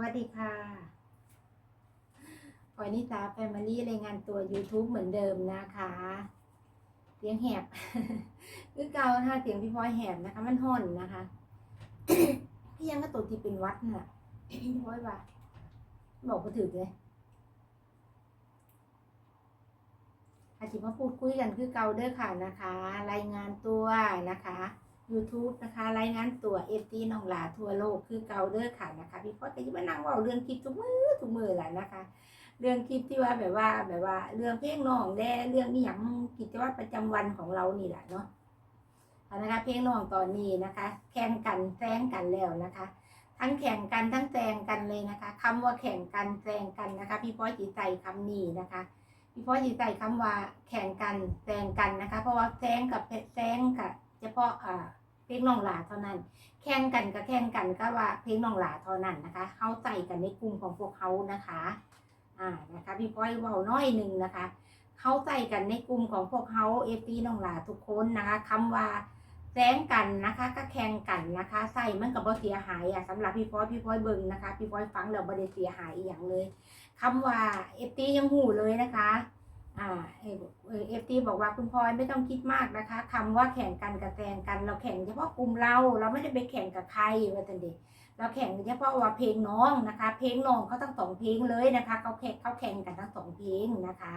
วัสดีค่ะพอยนิตาแฟมิลี่รายงานตัว YouTube เหมือนเดิมนะคะเสียงแหบคือเก่าถ้าเสียงพี่พลอยแหบนะคะ มันห่อนนะคะ พี่ยังก็ตัวที่เป็นวัดน่ะพี่พลอยว่าบอกมาถึงเลยอาชิมาพูดคุยกันคือเก่าเด้อค่ะนะคะ รายงานตัวนะคะ YouTube นะคะ รายงานตัวเอฟซีน้องลาทั่วโลกคือเกาเดอร์ค่ะนะคะ พี่พอจะมานั่งว่าเรื่องคลิปทุกมือทุกมือแหละนะคะ เรื่องคลิปที่ว่าแบบว่าแบบว่าเรื่องเพลงน้องแด่เรื่องนี้อย่างกิจวัตรประจำวันของเรานี่แหละเนาะนะคะเพลงน้องตอนนี้นะคะแข่งกันแซงกันแล้วนะคะ ทั้งแข่งกันทั้งแซงกันเลยนะคะคำว่าแข่งกันแซงกันนะคะ พี่พ้อจีใจคำนี้นะคะพี่พ้อจีใจคำว่าแข่งกันแซงกันนะคะ เพราะว่าแซงกับแซงกับเฉพาะอ่า เพลงน้องหลาเท่านั้น แข่งกันก็แข่งกันก็ว่าเพลงน้องหลาเท่านั้นนะคะ เข้าใจกันในกลุ่มของพวกเขานะคะ อ่านะคะพี่พ้อยเว้าน้อยหนึ่งนะคะ เข้าใจกันในกลุ่มของพวกเขาเอฟีน้องหลาทุกคนนะคะคำว่าแซงกันนะคะ ก็แข่งกันนะคะใส่มันกับบ่เสียหายอะสำหรับพี่พ้อยพี่พ้อยเบิ่งนะคะ พี่พ้อยฟังแล้วบ่ได้เสียหายอหย่างเลยคำว่าเอฟตียังหูเลยนะคะ อ่าเอฟตีบอกว่าคุณพลอยไม่ต้องคิดมากนะคะคำว่าแข่งกันกับแซงกัน เราแข่งเฉพาะกลุ่มเรา เราไม่ได้ไปแข่งกับใครว่าแต่เด็กเราแข่งเฉพาะว่าเพลงน้องนะคะ เพลงน้องเขาทั้งสองเพลงเลยนะคะเขาแข่งเขาแข่งกันทั้งสองเพลงนะคะ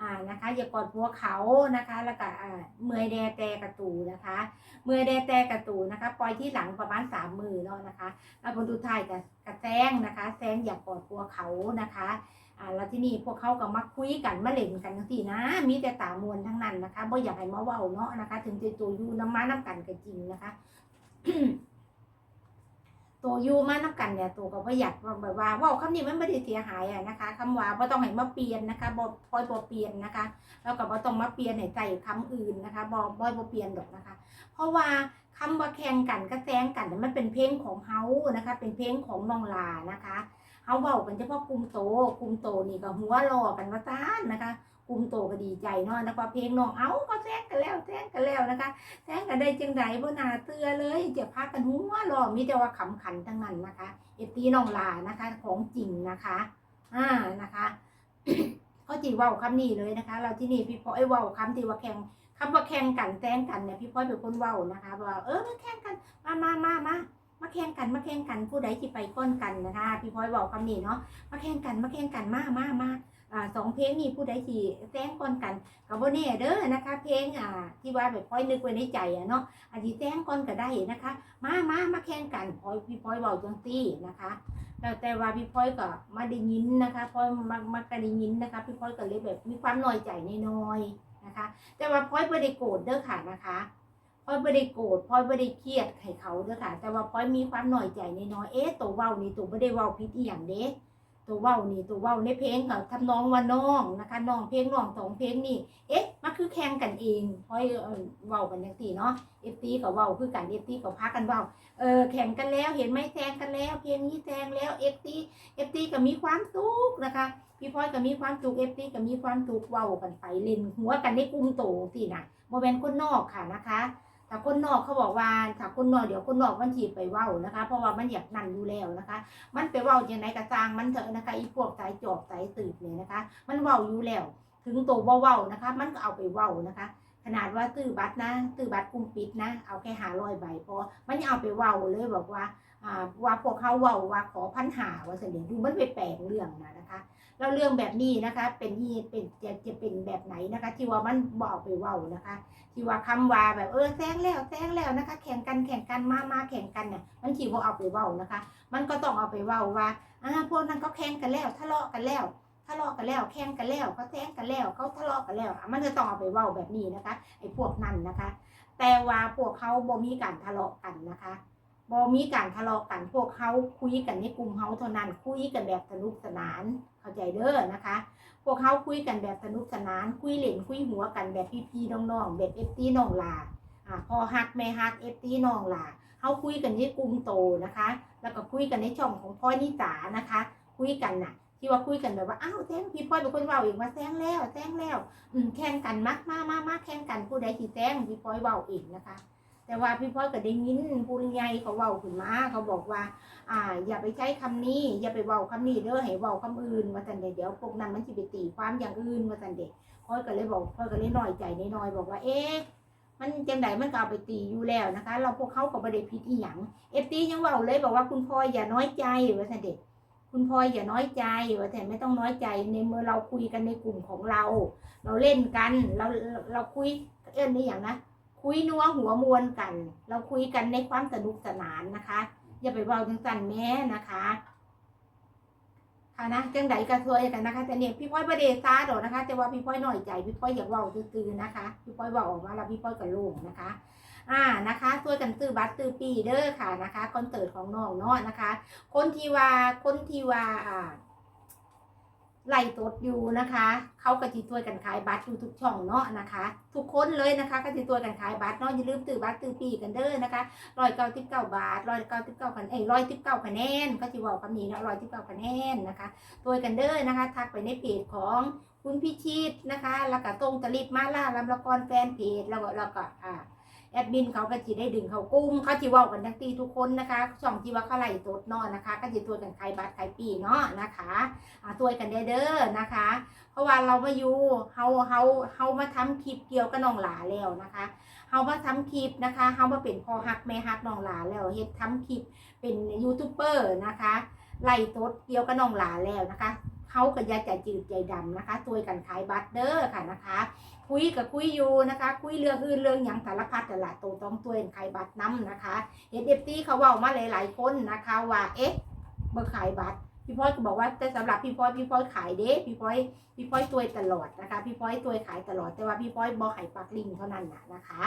อ่านะคะอย่ากอดพัวเขานะคะ แล้วก็อ่าเมื่อยแดแต่กระตูนะคะเมื่อยแดแต่กระตูนะคะปล่อยที่หลังประมาณสามมือเนาะนะคะแล้วบนดูไทายกับกระแซงนะคะแซงอย่ากอดพัวเขานะคะ อ่าแล้วที่นี่พวกเขาก็มาคุยกันมาเล่นกันทั้งที่นะ มีแต่ตามวลทั้งนั้นนะคะบ่อยากให้มาเว้าเนาะนะคะ ถึงจะตัวอยู่น้ำมาน้ำกันก็จริงนะคะตัวอยู่มาน้ำกันเนี่ยตัวก็บ่อยากว่าแบบว่าว่าคำนี้มันไม่ได้เสียหายอะนะคะคำว่าบ่ต้องให้มาเปลี่ยนนะคะบ่ปล่อยบ่เปลี่ยนนะคะ แล้วก็บ่ต้องมาเปลี่ยนให้ใจคำอื่นนะคะบ่บ่บ่เปลี่ยนดอกนะคะ เพราะว่าคำว่าแข่งกันก็แซงกันเนี่ยมันเป็นเพลงของเฮานะคะ เป็นเพลงของน้องลานะคะ เฮาเว้ากันเฉพาะกลุ่มโตกลุ่มโตนี่ก็หัวรอกันว่าซานนะคะกลุ่มโตก็ดีใจเนาะนะคะเพลงน้องเอาก็แซงกันแล้วแซงกันแล้วนะคะแซงกันได้จังไดบ่นาเตือเลยจะพากันหัวรอมีแต่ว่าขำขันทั้งนั้นนะคะเอตีน้องลานะคะของจริงนะคะอ่านะคะเขาจีว้าคำนี้เลยนะคะ เราที่นี่พี่พอไอ้ว้าคำที่ว่าแข่งคำว่าแข่งกันแซงกันเนี่ยพี่พ้อเป็นคนว้านะคะว่าเออมาแข่งกันมามามามา มาแข่งกันมาแข่งกันผู้ใดที่ไปก้นกันนะคะพี่พ้อยบอกคำนี้เนาะมาแข่งกันมาแข่งกันมามามาอ่าสองเพลงนี้ผู้ใดที่แซงก้นกันกับโบเน่เด้อนะคะ เพลงอ่าที่ว่าแบบพ้อยนึกไว้ในใจอะเนาะอันที่แซงก้นก็ได้นะคะ มามามาแข่งกันพ้อยพี่พ้อยบอกจังซี่นะคะแต่แต่ว่าพี่พ้อยก็มาได้ยินนะคะพ้อยมามาก็ได้ยินนะคะพี่พ้อยก็เลยแบบมีความน้อยใจน้อยๆนะคะ แต่ว่าพลอยไม่ได้โกรธเด้อค่ะนะคะ พลอยไม่ได้โกรธพลอยไม่ได้เครียดให้เขาเด้อค่ะ แต่ว่าพลอยมีความหน่อยใจน้อยเอ๊ะตัวเว้านี่ตัวไม่ได้เว้าผิดอีหยังเด้ตัวเว้านี่ตัวเว้าในเพลงกับทำนองว่าน้องนะคะน้องเพลงน้องสองเพลงนี่เอ๊ะมันคือแข่งกันเองพลอยเอ่อเว้ากันอย่างที่เนาะเอฟตีกับเว้าคือกันเอฟตีกับพากันเว้าเออแข่งกันแล้วเห็นไหมแซงกันแล้วเพลงนี้แซงแล้วเอฟตีเอฟตีก็มีความสุขนะคะพี่พลอยก็มีความสุขเอฟซีก็มีความสุขเว้ากันไปเล่นหัวกันในกลุ่มโตสินะโมเมนต์คนนอกค่ะนะคะ ถ้าคนนอกเขาบอกว่าถ้าคนนอกเดี๋ยวคนนอกมันจีบไปเว้านะคะ เพราะว่ามันอยากนั่นอยู่แล้วนะคะ มันไปเว้าอย่างไรกระจางมันเถอะนะคะอีพวกสายจอบสายตืบเนี่ยนะคะ มันเว้าอยู่แล้ว ถึงโตวเว้าๆนะคะ มันก็เอาไปเว้านะคะ ขนาดว่าตื้อบัตรนะตื้อบัตรกลุ่มปิดนะ เอาแค่หาร้อยใบพอมันยังเอาไปเว้าเลยบอกว่า ว่าพวกเขาว้าว่าขอพันหาว่าเสด็จดูมันไปแปลงเรื่องนะนะคะ แล้วเรื่องแบบนี้นะคะ เป็นที่เป็นจะจะเป็นแบบไหนนะคะ ที่ว่ามันบอกไปว่านะคะ ที่ว่าคำว่าแบบเออแซงแล้วแซงแล้วนะคะ แข่งกันแข่งกันมามาแข่งกันเนี่ยมันที่ว่าเอาไปว่านะคะ มันก็ต้องเอาไปว่าว่าอ่าพวกนั้นเขาแข่งกันแล้วทะเลาะกันแล้วทะเลาะกันแล้วแข่งกันแล้วเขาแซงกันแล้วเขาทะเลาะกันแล้ว มันจะต้องเอาไปว่าแบบนี้นะคะไอ้พวกนั้นนะคะ แต่ว่าพวกเขาบ่มีการทะเลาะกันนะคะ บ่มีการทะเลาะกันพวกเขาคุยกันในกลุ่มเขาเท่านั้นคุยกันแบบสนุกสนานเข้าใจเด้อนะคะ พวกเขาคุยกันแบบสนุกสนาน คุยเล่นคุยหัวกันแบบพี่ๆน้องๆแบบเอฟตีน้องลาอ่าพอฮักแม่ฮักเอฟตีน้องลาเขาคุยกันในกลุ่มโตนะคะ แล้วก็คุยกันในช่องของพ่อนิจานะคะ คุยกันน่ะที่ว่าคุยกันแบบว่าอ้าวแซงพี่พ่อยเป็นคนเว้าเองว่าแซงแล้วแซงแล้วอืมแข่งกันมากมากมากมากแข่งกันผู้ใดที่แซงพี่พ่อยเว้าเองนะคะ แต่ว่าพี่พ่อยก็ได้ยินผู้ใหญ่เขาเว้าขึ้นมาเขาบอกว่า อ่า อย่าไปใช้คำนี้ อย่าไปเว้าคำนี้เด้อให้เว้าคำอื่นว่าซั่นเดเดี๋ยวพวกนั้นมันสิไปตีความอย่างอื่นว่าซั่นเด้พ่อยก็เลยบอกพ่อยก็เลยน้อยใจน้อยๆบอกว่า เอ๊ะมันจังไดมันก็เอาไปตีอยู่แล้วนะคะ เราพวกเขาก็บ่ได้ผิดอีหยังเอฟตียังเว้าเลยบอกว่าคุณพ่อยอย่าน้อยใจว่าซั่นเด้คุณพ่อยอย่าน้อยใจว่าแต่ไม่ต้องน้อยใจในเมื่อเราคุยกันในกลุ่มของเรา เราเล่นกันเราเราเราคุยเอ็นนี่อย่างนะ คุยนัวหัวมวลกัน เราคุยกันในความสนุกสนานนะคะ อย่าไปเว้าจังสันแม่นะคะค่ะนะจังใดกระเทยกันนะคะ แต่เนี่ยพี่พ้อยประเดซาดอกนะคะ แต่ว่าพี่พ้อยหน่อยใจพี่พ้อยอยากเว้าตื้อๆนะคะ พี่พ้อยเว้าออกมาแล้วพี่พ้อยก็โล่งนะคะอ่านะคะช่วยกันซื้อบัตรซื้อปีเด้อค่ะนะคะคอนเสิร์ตของน้องเนาะนะคะ คนที่ว่าคนที่ว่าอ่า ไล่ตดอยู่นะคะ เขาก็จิตตัวกันขายบัตรอยู่ทุกช่องเนาะนะคะ ทุกคนเลยนะคะ ก็จิตตัวกันขายบัตรเนาะอย่าลืมตื้อบัตรตื้อปีกันเด้อนะคะร้อยเก้าสิบเก้าบาทร้อยเก้าสิบเก้าคะแนนร้อยสิบเก้าคะแนนก็จิบอกคำนี้นะร้อยสิบเก้าคะแนนนะคะตัวกันเด้อนะคะ ทักไปในเพจของคุณพิชิตนะคะ แล้วก็ตรงตลิดมาล่าลำละครแฟนเพจแล้วก็แล้วก็อ่า แอดมินเขาก็จะได้ดึงเขากุ้มเขาจีว่ากันทั้งตีทุกคนนะคะช่องจีว่าเขาไหลตดนอนนะคะ ก็จะตัวกันใครบัตรใครปีเนาะนะคะอ่าตัวกันได้เด้อนะคะ เพราะว่าเรามาอยู่เฮาเฮาเฮามาทำคลิปเกี่ยวกับน้องหลาแล้วนะคะเฮามาทำคลิปนะคะเฮามาเป็นพ่อฮักแม่ฮักน้องหลาแล้วเฮ็ดทำคลิปเป็นยูทูบเบอร์นะคะไล่ตดเกี่ยวกับน้องหลาแล้วนะคะ เขาก็อย่าใจจืดใจดำนะคะตัวกันขายบัตรเด้อค่ะนะคะ คุยกับคุยอยู่นะคะ คุยเรื่องอื่นเรื่องหยังสารพัดแต่ละตัวต้องตัวเองขายบัตรน้ำนะคะเห็นเอฟซีเขาเว่ามาหลาย ๆ คนนะคะว่าเอ๊ะเมื่อขายบัตรพี่พ้อยก็บอกว่าแต่สำหรับพี่พ้อยพี่พ้อยขายเด้พี่พ้อยพี่พ้อยตัวตลอดนะคะ พี่พ้อยตัวขายตลอดแต่ว่าพี่พ้อยบอขายปักลิงเท่านั้นนะนะคะ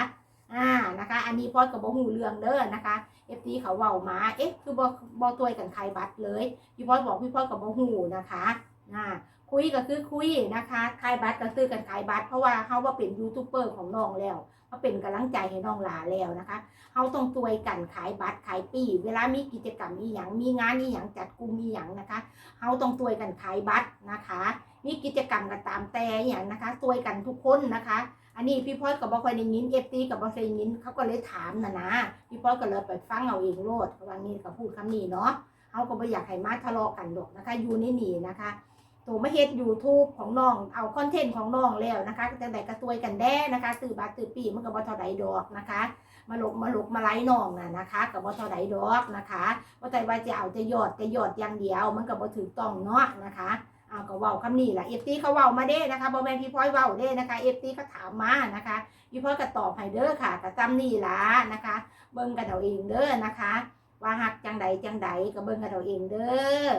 อ่านะคะ อันนี้พ้อยกับบอหูเรื่องเด้อนะคะเอฟซีเขาเว่ามาเอ๊ะคือบอบอตัวกันขายบัตรเลย พี่พ้อยบอกพี่พ้อยกับบอหูนะคะ อ่าคุยก็คือคุยนะคะขายบัตรก็ซื้อกันขายบัตรเพราะว่าเขาว่าเป็นยูทูบเบอร์ของน้องแล้วเขาเป็นกำลังใจให้น้องลาแล้วนะคะเขาต้องตัวยกันขายบัตรขายปี เวลามีกิจกรรมอีหยังมีงานอีหยังจัดกลุ่มอีหยังนะคะเขาต้องตัวยกันขายบัตรนะคะ มีกิจกรรมกันตามแต่อย่างนะคะตัวยกันทุกคนนะคะ อันนี้พี่พ้อยกับบอคอยได้ยินเอฟซีกับบอคอยได้ยินเขาก็เลยถามนะนะพี่พ้อยก็เลยไปฟังเอาเองโลดว่างี้ก็พูดคำนี้เนาะ เขาก็ไม่อยากให้มาทะเลาะกันดอกนะคะอยู่ในนี่นะคะตัวมาเฮ็ด YouTube ของน้องเอาคอนเทนต์ของน้องแล้วนะคะจังไดกระตวยกันแด้นะคะซื้อบัตรซื้อปีมันก็บ่เท่าใดดอกนะคะ มาหลบมาหลบมาไล่น้องน่ะนะคะก็บ่เท่าใดดอกนะคะบ่แต่ว่าจะเอาจะยอดจะยอดอย่างเดียว มันก็บ่ถูกต้องเนาะนะคะเอาก็เว้าคำนี้ล่ะ FT เขาเว้ามาเด้นะคะบ่แม่นพี่พลอยเว้าเด้นะคะ FT เขาถามมานะคะพี่พลอยก็ตอบให้เด้อค่ะก็จำนี่ล่ะนะคะ เบิ่งกันเอาเองเด้อนะคะ ว่าฮักจังใดจังใดก็เบิ่งกันเอาเองเด้อ